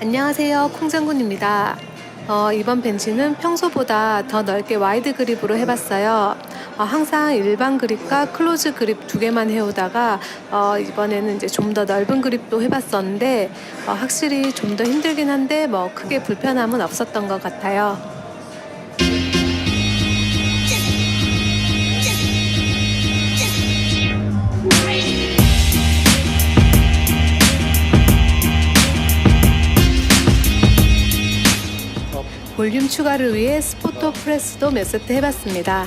안녕하세요. 콩장군입니다. 어, 이번 벤치는 평소보다 더 넓게 와이드 그립으로 해봤어요. 어, 항상 일반 그립과 클로즈 그립 두 개만 해오다가 어, 이번에는 이제 좀 더 넓은 그립도 해봤었는데 어, 확실히 좀 더 힘들긴 한데 뭐 크게 불편함은 없었던 것 같아요. 볼륨 추가를 위해 스포터 프레스도 몇 세트 해봤습니다.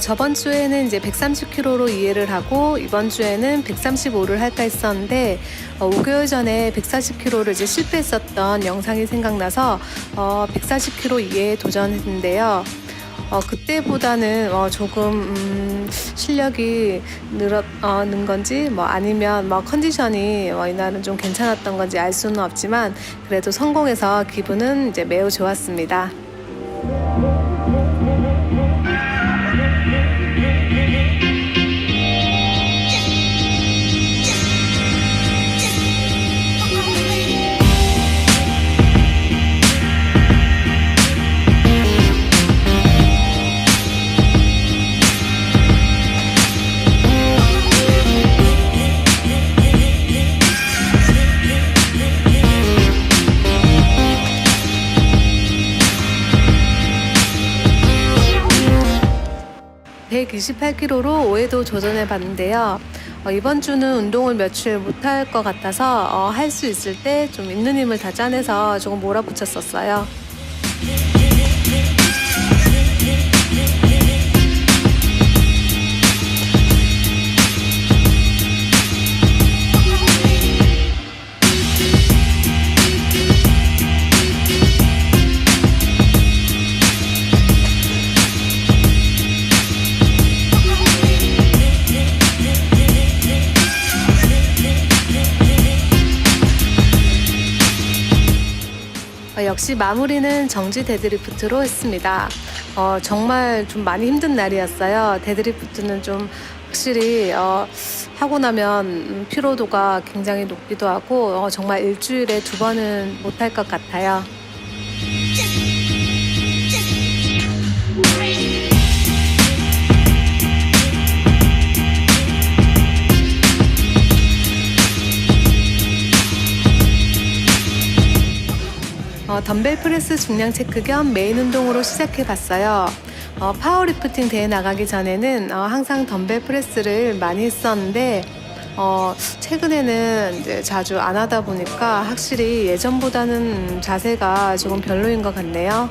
저번 주에는 이제 130kg로 이해를 하고 이번 주에는 135를 할까 했었는데 어, 5개월 전에 140kg를 이제 실패했었던 영상이 생각나서 어, 140kg 이해에 도전했는데요. 어, 그때보다는 어, 조금 음, 실력이 늘었 어, 는 건지 뭐 아니면 뭐 컨디션이 뭐 이날은 좀 괜찮았던 건지 알 수는 없지만 그래도 성공해서 기분은 이제 매우 좋았습니다. 128kg로 5회도 도전해 봤는데요. 어, 이번 주는 운동을 며칠 못할 것 같아서 어, 할 수 있을 때 좀 있는 힘을 다 짜내서 조금 몰아붙였었어요. 역시 마무리는 정지 데드리프트로 했습니다. 어, 정말 좀 많이 힘든 날이었어요. 데드리프트는 좀 확실히 어, 하고 나면 음, 피로도가 굉장히 높기도 하고 어, 정말 일주일에 두 번은 못할 것 같아요. 어, 덤벨 프레스 중량 체크 겸 메인 운동으로 시작해 봤어요. 어, 파워리프팅 대회 나가기 전에는 어, 항상 덤벨 프레스를 많이 했었는데 어, 최근에는 이제 자주 안 하다 보니까 확실히 예전보다는 자세가 조금 별로인 것 같네요.